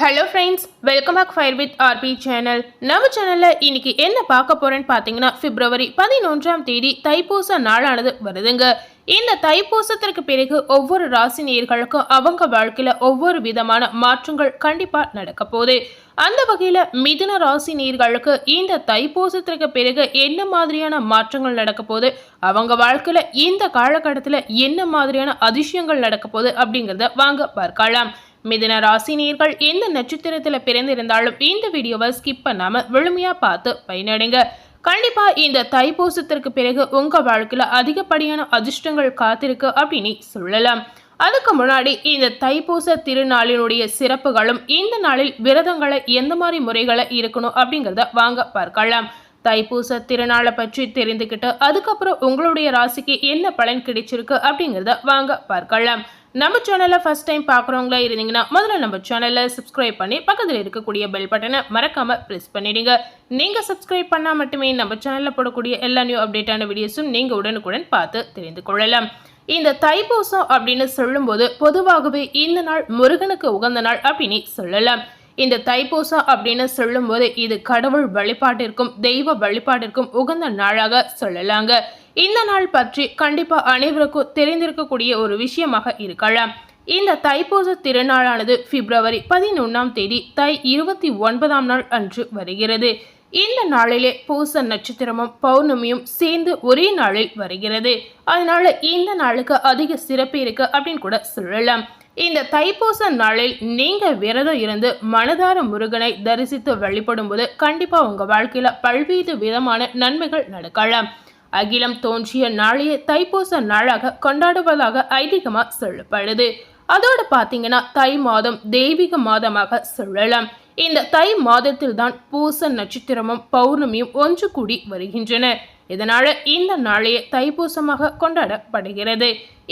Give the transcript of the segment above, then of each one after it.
Hello friends welcome back fire with R P channel நம்ம சேனலில் இன்னைக்கு என்ன பார்க்க போகிறேன்னு பார்த்தீங்கன்னா பிப்ரவரி பதினொன்றாம் தேதி தைப்பூச நாளானது வருதுங்க. இந்த தைப்பூசத்திற்கு பிறகு ஒவ்வொரு ராசி நேர்களுக்கும் அவங்க வாழ்க்கையில் ஒவ்வொரு விதமான மாற்றங்கள் கண்டிப்பாக நடக்க போகுது. அந்த வகையில் மிதுன ராசி நேர்களுக்கு இந்த தைப்பூசத்திற்கு பிறகு என்ன மாதிரியான மாற்றங்கள் நடக்க போகுது? அவங்க வாழ்க்கையில் இந்த காலகட்டத்தில் என்ன மாதிரியான அதிசயங்கள் நடக்க போகுது அப்படிங்கிறத வாங்க பார்க்கலாம். மிதன ராசினியர்கள் எந்த நட்சத்திரத்தில் பிறந்திருந்தாலும் இந்த வீடியோவை ஸ்கிப் பண்ணாமல் விழுமையாக பார்த்து பயனடைங்க. கண்டிப்பா இந்த தைப்பூசத்திற்கு பிறகு உங்க வாழ்க்கையில அதிகப்படியான அதிர்ஷ்டங்கள் காத்திருக்கு அப்படின்னு சொல்லலாம். அதுக்கு முன்னாடி இந்த தைப்பூச திருநாளினுடைய சிறப்புகளும் இந்த நாளில் விரதங்களை எந்த மாதிரி முறைகளை இருக்கணும் அப்படிங்கிறத வாங்க பார்க்கலாம். தைப்பூச திருநாளை பற்றி தெரிந்துக்கிட்டு அதுக்கப்புறம் உங்களுடைய ராசிக்கு என்ன பலன் கிடைச்சிருக்கு அப்படிங்கிறத வாங்க பார்க்கலாம். நம்ம சேனலை ஃபஸ்ட் டைம் பார்க்குறவங்களா இருந்தீங்கன்னா முதல்ல நம்ம சேனலை சப்ஸ்கிரைப் பண்ணி பக்கத்தில் இருக்கக்கூடிய பெல் பட்டனை மறக்காமல் ப்ரெஸ் பண்ணிவிடுங்க நீங்கள் சப்ஸ்கிரைப் பண்ணால் மட்டுமே நம்ம சேனலில் போடக்கூடிய எல்லா நியூ அப்டேட்டான வீடியோஸும் நீங்கள் உடனுக்குடன் பார்த்து தெரிந்து கொள்ளலாம். இந்த தைப்பூசம் அப்படின்னு சொல்லும்போது பொதுவாகவே இந்த நாள் முருகனுக்கு உகந்த நாள் அப்படின்னு சொல்லலாம். இந்த தைப்பூசம் அப்படின்னு சொல்லும்போது இது கடவுள் வழிபாட்டிற்கும் தெய்வ வழிபாட்டிற்கும் உகந்த நாளாக சொல்லலாங்க. இந்த நாள் பற்றி கண்டிப்பாக அனைவருக்கும் தெரிந்திருக்கக்கூடிய ஒரு விஷயமாக இருக்கலாம். இந்த தைப்பூச திருநாளானது பிப்ரவரி பதினொன்றாம் தேதி தை இருபத்தி ஒன்பதாம் நாள் அன்று வருகிறது. இந்த நாளிலே பூச நட்சத்திரமும் பௌர்ணமியும் சேர்ந்து ஒரே நாளில் வருகிறது. அதனால இந்த நாளுக்கு அதிக சிறப்பு இருக்கு அப்படின்னு கூட சொல்லலாம். இந்த தைப்பூச நாளில் நீங்க விரதம் இருந்து மனதார முருகனை தரிசித்து வழிபடும் போது கண்டிப்பா உங்க வாழ்க்கையில பல்வேறு விதமான நன்மைகள் நடக்கலாம். அகிலம் தோன்றிய நாளையே தைப்பூச நாளாக கொண்டாடுவதாக ஐதீகமாக சொல்லப்படுது. அதோடு பார்த்தீங்கன்னா தை மாதம் தெய்வீக மாதமாக சொல்லலாம். இந்த தை மாதத்தில் தான் பூச நட்சத்திரமும் பௌர்ணமியும் ஒன்று கூடி வருகின்றன. இதனால இந்த நாளையே தைப்பூசமாக கொண்டாடப்படுகிறது.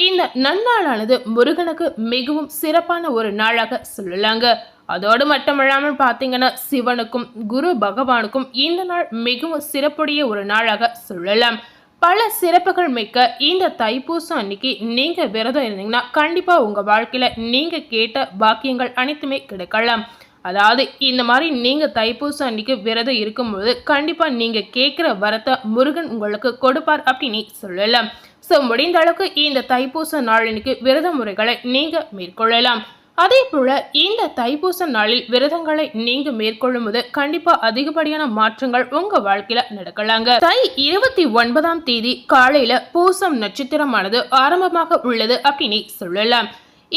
இந்த நன்னாளானது முருகனுக்கு மிகவும் சிறப்பான ஒரு நாளாக சொல்லலாங்க. அதோடு மட்டுமல்லாமல் பார்த்தீங்கன்னா சிவனுக்கும் குரு பகவானுக்கும் இந்த நாள் மிகவும் சிறப்புடைய ஒரு நாளாக சொல்லலாம். பல சிறப்புகள் மிக்க இந்த தைப்பூசம் அன்னைக்கு நீங்க விரதம் இருந்தீங்கன்னா கண்டிப்பா உங்க வாழ்க்கையில நீங்க கேட்ட பாக்கியங்கள் அனைத்துமே கிடைக்கலாம். அதாவது இந்த மாதிரி நீங்க தைப்பூசம் அன்னைக்கு விரதம் இருக்கும்போது கண்டிப்பா நீங்க கேட்குற வரத்தை முருகன் உங்களுக்கு கொடுப்பார் அப்படின்னு சொல்லலாம். ஸோ முடிந்த அளவுக்கு இந்த தைப்பூச நாளன்னைக்கு விரத முறைகளை நீங்க மேற்கொள்ளலாம். அதே போல இந்த தைப்பூச நாளில் விரதங்களை நீங்க மேற்கொள்ளும் போது கண்டிப்பா அதிகப்படியான மாற்றங்கள் உங்க வாழ்க்கையில நடக்கலாங்க. தை இருபத்தி ஒன்பதாம் தேதி காலையில பூசம் நட்சத்திரமானது ஆரம்பமாக உள்ளது அப்படின்னு சொல்லலாம்.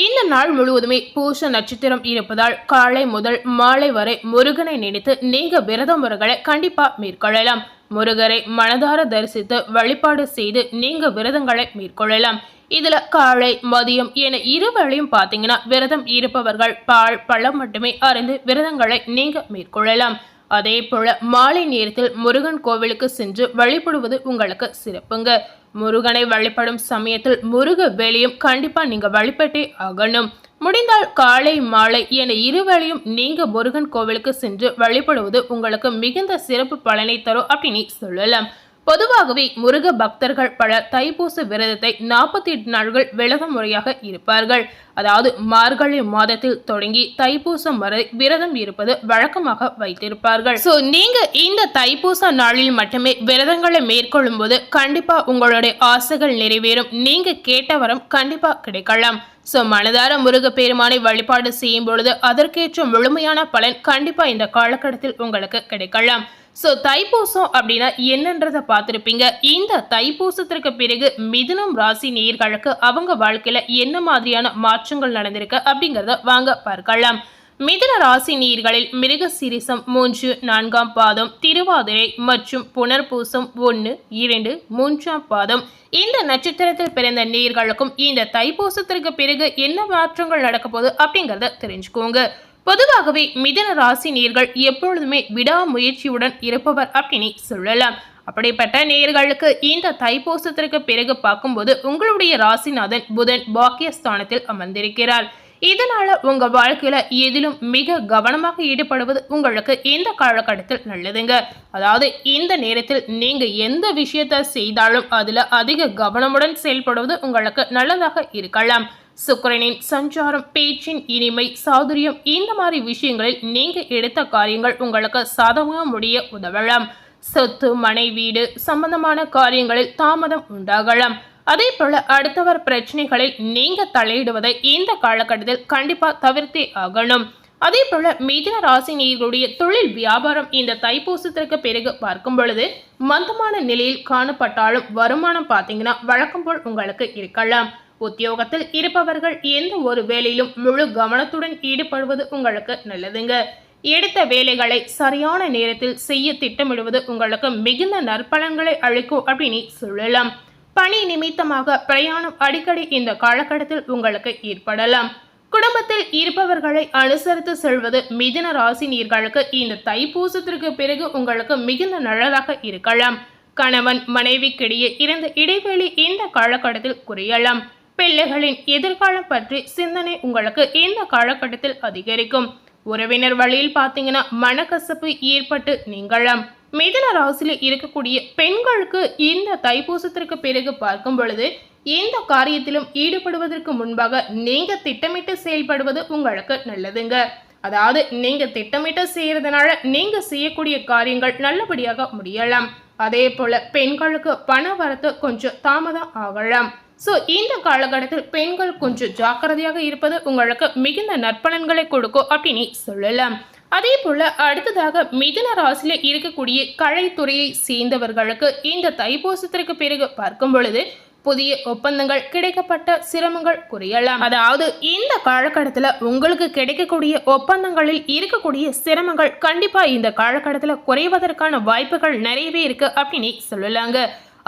இந்த நாள் முழுவதுமே பூச நட்சத்திரம் இருப்பதால் காலை முதல் மாலை வரை முருகனை நினைத்து நீங்க விரத முறைகளை கண்டிப்பா மேற்கொள்ளலாம். முருகரை மனதார தரிசித்து வழிபாடு செய்து நீங்க விரதங்களை மேற்கொள்ளலாம். இதுல காலை மதியம் என இரு வேளையும் பார்த்தீங்கன்னா விரதம் இருப்பவர்கள் பால் பழம் மட்டுமே அறிந்து விரதங்களை நீங்க மேற்கொள்ளலாம். அதே போல மாலை நேரத்தில் முருகன் கோவிலுக்கு சென்று வழிபடுவது உங்களுக்கு சிறப்புங்க. முருகனை வழிபடும் சமயத்தில் முருக வேலையும் கண்டிப்பா நீங்க வழிபட்டே ஆகணும். முடிந்தால் காலை மாலை என இருவேளையும் நீங்க முருகன் கோவிலுக்கு சென்று வழிபடுவது உங்களுக்கு மிகுந்த சிறப்பு பலனை தரும் அப்படின்னு சொல்லலாம். பொதுவாகவே முருக பக்தர்கள் பல தைப்பூச விரதத்தை நாற்பத்தி எட்டு நாட்கள் விலக முறையாக இருப்பார்கள். அதாவது மார்கழி மாதத்தில் தொடங்கி தைப்பூசம் வரை விரதம் இருப்பது வழக்கமாக வைத்திருப்பார்கள். ஸோ நீங்க இந்த தைப்பூச நாளில் மட்டுமே விரதங்களை மேற்கொள்ளும் போது கண்டிப்பா உங்களுடைய ஆசைகள் நிறைவேறும். நீங்க கேட்ட வரம் கண்டிப்பா கிடைக்கலாம். ஸோ மனதார முருகப்பெருமானை வழிபாடு செய்யும் பொழுது அதற்கேற்ற முழுமையான பலன் கண்டிப்பாக இந்த காலகட்டத்தில் உங்களுக்கு கிடைக்கலாம். ஸோ தைப்பூசம் அப்படின்னா என்னன்றதை பார்த்துருப்பீங்க. இந்த தைப்பூசத்திற்கு பிறகு மிதுனம் ராசி நேர்களுக்கு அவங்க வாழ்க்கையில் என்ன மாதிரியான மாற்றங்கள் நடந்திருக்கு அப்படிங்கிறத வாங்க பார்க்கலாம். மிதுன ராசி நீர்களில் மிருக சிரிசம் மூன்று நான்காம் பாதம் திருவாதிரை மற்றும் புனர்பூசம் ஒன்று இரண்டு மூன்றாம் பாதம். இந்த நட்சத்திரத்தில் பிறந்த நீர்களுக்கும் இந்த தைப்பூசத்திற்கு பிறகு என்ன மாற்றங்கள் நடக்க போகுது அப்படிங்கிறத தெரிஞ்சுக்கோங்க. பொதுவாகவே மிதன ராசி நேர்கள் எப்பொழுதுமே விடாமுயற்சியுடன் இருப்பவர் அப்படின்னு சொல்லலாம். அப்படிப்பட்ட நேர்களுக்கு இந்த தைப்பூசத்திற்கு பிறகு பார்க்கும்போது உங்களுடைய ராசிநாதன் புதன் பாக்கியஸ்தானத்தில் அமர்ந்திருக்கிறார். இதனால உங்க வாழ்க்கையில எதிலும் மிக கவனமாக ஈடுபடுவது உங்களுக்கு இந்த காலகட்டத்தில் நல்லதுங்க. அதாவது இந்த நேரத்தில் நீங்க எந்த விஷயத்த செய்தாலும் அதுல அதிக கவனமுடன் செயல்படுவது உங்களுக்கு நல்லதாக இருக்கலாம். சுக்கிரனின் சஞ்சாரம் பேச்சின் இனிமை சாதுரியம் இந்த மாதிரி விஷயங்களில் நீங்க எடுத்த காரியங்கள் உங்களுக்கு சாதகமாக முடிய உதவலாம். சொத்து மனை வீடு சம்பந்தமான காரியங்களில் தாமதம் உண்டாகலாம். அதே போல அடுத்தவர் பிரச்சனைகளில் நீங்க தலையிடுவதை இந்த காலகட்டத்தில் கண்டிப்பா தவிர்த்தே ஆகணும். அதே போல மிதுன ராசினியர்களுடைய தொழில் வியாபாரம் இந்த தைப்பூசத்திற்கு பிறகு பார்க்கும் பொழுது மந்தமான நிலையில் காணப்பட்டாலும் வருமானம் பார்த்தீங்கன்னா வழக்கம் போல் உங்களுக்கு இருக்கலாம். உத்தியோகத்தில் இருப்பவர்கள் எந்த ஒரு வேலையிலும் முழு கவனத்துடன் ஈடுபடுவது உங்களுக்கு நல்லதுங்க. எடுத்த வேலைகளை சரியான நேரத்தில் செய்ய திட்டமிடுவது உங்களுக்கு மிகுந்த நற்பலன்களை அளிக்கும் அப்படின்னு சொல்லலாம். பணி நிமித்தமாக பிரயாணம் அடிக்கடி இந்த காலகட்டத்தில் உங்களுக்கு ஏற்படலாம். குடும்பத்தில் இருப்பவர்களை அனுசரித்து செல்வது மிதுன ராசி நீர்களுக்கு இந்த தைப்பூசத்திற்கு பிறகு உங்களுக்கு மிகுந்த நல்லதாக இருக்கலாம். கணவன் மனைவிக்கிடையே இருந்த இடைவெளி இந்த காலகட்டத்தில் குறையலாம். பிள்ளைகளின் எதிர்காலம் பற்றி சிந்தனை உங்களுக்கு இந்த காலகட்டத்தில் அதிகரிக்கும். உறவினர் வழியில் பார்த்தீங்கன்னா மனக்கசப்பு ஏற்பட்டு நீங்களாம் மிதன ராசியில் இருக்கக்கூடிய பெண்களுக்கு இந்த தைப்பூசத்திற்கு பிறகு பார்க்கும் பொழுது எந்த காரியத்திலும் ஈடுபடுவதற்கு முன்பாக நீங்க திட்டமிட்டு செயல்படுவது உங்களுக்கு நல்லதுங்க. அதாவது நீங்க திட்டமிட்டு செய்யறதுனால நீங்க செய்யக்கூடிய காரியங்கள் நல்லபடியாக முடியலாம். அதே போல பெண்களுக்கு பண வரத்து கொஞ்சம் தாமதம் ஆகலாம். ஸோ இந்த காலகட்டத்தில் பெண்கள் கொஞ்சம் ஜாக்கிரதையாக இருப்பது உங்களுக்கு மிகுந்த நற்பலன்களை கொடுக்கும் அப்படின்னு சொல்லலாம். அதே போல அடுத்ததாக மிதுன ராசியில் இருக்கக்கூடிய கலைத்துறையை சேர்ந்தவர்களுக்கு இந்த தைப்பூசத்திற்கு பிறகு பார்க்கும் பொழுது புதிய ஒப்பந்தங்கள் கிடைக்கப்பட்ட சிரமங்கள் குறையலாம். அதாவது இந்த காலகட்டத்தில் உங்களுக்கு கிடைக்கக்கூடிய ஒப்பந்தங்களில் இருக்கக்கூடிய சிரமங்கள் கண்டிப்பாக இந்த காலகட்டத்தில் குறைவதற்கான வாய்ப்புகள் நிறையவே இருக்கு அப்படின்னு சொல்லலாங்க.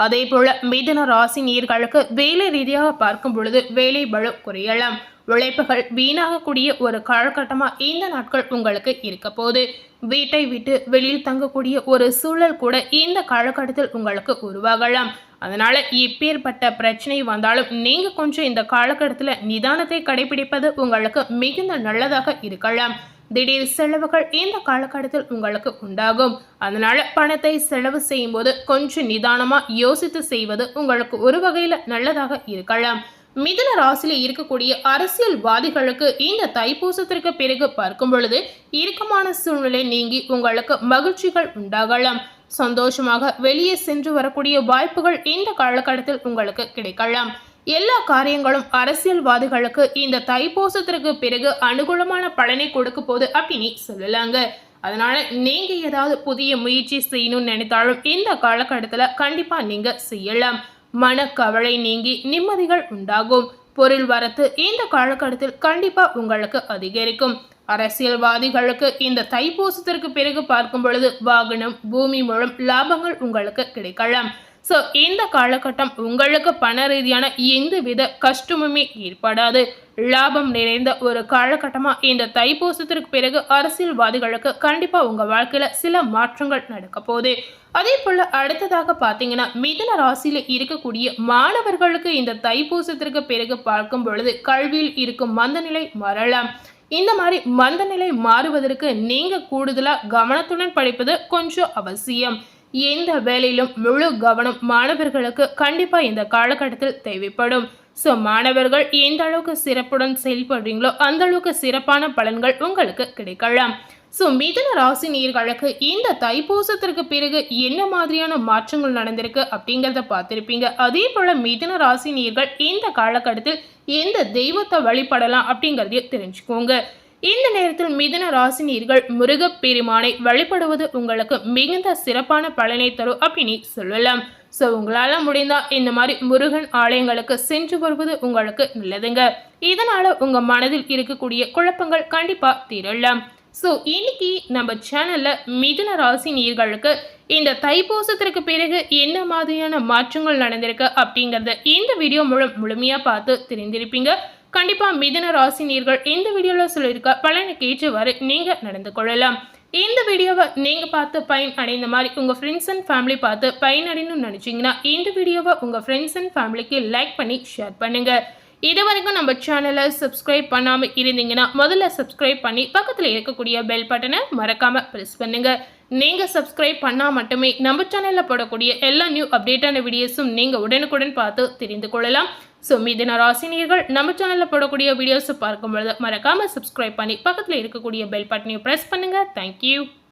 அதே போல மிதுன ராசி நீர்களுக்கு வேலை ரீதியாக பார்க்கும் பொழுது வேலை பலு குறையலாம். உழைப்புகள் வீணாகக்கூடிய ஒரு காலகட்டமாக இந்த நாட்கள் உங்களுக்கு இருக்க போது வீட்டை விட்டு வெளியில் தங்கக்கூடிய ஒரு சூழல் கூட இந்த காலகட்டத்தில் உங்களுக்கு உருவாகலாம். அதனால் இப்பேற்பட்ட பிரச்சனை வந்தாலும் நீங்கள் கொஞ்சம் இந்த காலகட்டத்தில் நிதானத்தை கடைபிடிப்பது உங்களுக்கு மிகுந்த நல்லதாக இருக்கலாம். திடீர் செலவுகள் இந்த காலகட்டத்தில் உங்களுக்கு உண்டாகும். அதனால் பணத்தை செலவு செய்யும் போது கொஞ்சம் நிதானமாக யோசித்து செய்வது உங்களுக்கு ஒரு வகையில் நல்லதாக இருக்கலாம். மிதுன ராசியில் இருக்கக்கூடிய அரசியல்வாதிகளுக்கு இந்த தைப்பூசத்திற்கு பிறகு பார்க்கும் பொழுது இறுக்கமான சூழ்நிலை நீங்கி உங்களுக்கு மகிழ்ச்சிகள் உண்டாகலாம். சந்தோஷமாக வெளியே சென்று வரக்கூடிய வாய்ப்புகள் இந்த காலகட்டத்தில் உங்களுக்கு கிடைக்கலாம். எல்லா காரியங்களும் அரசியல்வாதிகளுக்கு இந்த தைப்பூசத்திற்கு பிறகு அனுகூலமான பலனை கொடுக்க போகுது அப்படின்னு சொல்லலாங்க. அதனால நீங்க ஏதாவது புதிய முயற்சி செய்யணும்னு நினைத்தாலும் இந்த காலகட்டத்தில் கண்டிப்பா நீங்க செய்யலாம். மனக்கவலை நீங்கி நிம்மதிகள் உண்டாகும். பொருள் வரத்து இந்த காலகட்டத்தில் கண்டிப்பா உங்களுக்கு அதிகரிக்கும். அரசியல்வாதிகளுக்கு இந்த தைப்பூசத்திற்கு பிறகு பார்க்கும் பொழுது வாகனம் பூமி மூலம் லாபங்கள் உங்களுக்கு கிடைக்கலாம். ஸோ இந்த காலகட்டம் உங்களுக்கு பண ரீதியான எந்த வித கஷ்டமுமே ஏற்படாது. லாபம் நிறைந்த ஒரு காலகட்டமாக இந்த தைப்பூசத்திற்கு பிறகு அரசியல்வாதிகளுக்கு கண்டிப்பாக உங்கள் வாழ்க்கையில் சில மாற்றங்கள் நடக்க போகுது. அதே போல் அடுத்ததாக பார்த்தீங்கன்னா மிதன ராசியில் இருக்கக்கூடிய மாணவர்களுக்கு இந்த தைப்பூசத்திற்கு பிறகு பார்க்கும் பொழுது கல்வியில் இருக்கும் மந்தநிலை மறலாம். இந்த மாதிரி மந்தநிலை மாறுவதற்கு நீங்கள் கூடுதலாக கவனத்துடன் படிப்பது கொஞ்சம் அவசியம். எந்த வேலையிலும் முழு கவனம் மாணவர்களுக்கு கண்டிப்பாக இந்த காலகட்டத்தில் தேவைப்படும். ஸோ மாணவர்கள் எந்த அளவுக்கு சிறப்புடன் செயல்படுறீங்களோ அந்த அளவுக்கு சிறப்பான பலன்கள் உங்களுக்கு கிடைக்கலாம். ஸோ மிதுன ராசி நீர்களுக்கு இந்த தைப்பூசத்திற்கு பிறகு என்ன மாதிரியான மாற்றங்கள் நடந்திருக்கு அப்படிங்கிறத பார்த்துருப்பீங்க. அதே போல் மிதுன ராசி நீர்கள் இந்த காலகட்டத்தில் எந்த தெய்வத்தை வழிபடலாம் அப்படிங்கிறதையும் தெரிஞ்சுக்கோங்க. இந்த நேரத்தில் மிதுன ராசினியர்கள் முருகப்பெருமானை வழிபடுவது உங்களுக்கு மிகுந்த சிறப்பான பலனை தரும் அப்படின்னு சொல்லலாம். ஸோ உங்களால் முடிந்தால் இந்த மாதிரி முருகன் ஆலயங்களுக்கு சென்று வருவது உங்களுக்கு நல்லதுங்க. இதனால் உங்கள் மனதில் இருக்கக்கூடிய குழப்பங்கள் கண்டிப்பாக தீரலாம். ஸோ இன்னைக்கு நம்ம சேனலில் மிதுன ராசி நீர்களுக்கு இந்த தைப்பூசத்திற்கு பிறகு என்ன மாதிரியான மாற்றங்கள் நடந்திருக்கு அப்படிங்கிறத இந்த வீடியோ மூலம் முழுமையாக பார்த்து தெரிந்திருப்பீங்க. கண்டிப்பாக மிதன ராசி நீர்கள் இந்த வீடியோவில் சொல்லியிருக்க பலனுக்கு ஏற்றவாறு நீங்கள் நடந்து கொள்ளலாம். இந்த வீடியோவை நீங்கள் பார்த்து பயன் அடைந்த மாதிரி உங்கள் ஃப்ரெண்ட்ஸ் அண்ட் ஃபேமிலி பார்த்து பயன் அடையணும்னு நினச்சிங்கன்னா இந்த வீடியோவை உங்கள் ஃப்ரெண்ட்ஸ் அண்ட் ஃபேமிலிக்கு லைக் பண்ணி ஷேர் பண்ணுங்கள் இது வரைக்கும் நம்ம சேனலை சப்ஸ்கிரைப் பண்ணாமல் இருந்தீங்கன்னா முதல்ல சப்ஸ்கிரைப் பண்ணி பக்கத்தில் இருக்கக்கூடிய பெல் பட்டனை மறக்காமல் ப்ரெஸ் பண்ணுங்கள் நீங்கள் சப்ஸ்கிரைப் பண்ணால் மட்டுமே நம்ம சேனலில் போடக்கூடிய எல்லா நியூ அப்டேட்டான வீடியோஸும் நீங்கள் உடனுக்குடன் பார்த்து தெரிந்து கொள்ளலாம். ஸோ மீதின ராசினியர்கள் நம்ம சேனலில் போடக்கூடிய வீடியோஸை பார்க்கும் பொழுது மறக்காமல் சப்ஸ்கிரைப் பண்ணி பக்கத்தில் இருக்கக்கூடிய பெல் பட்டனையும் ப்ரெஸ் பண்ணுங்கள் தேங்க்யூ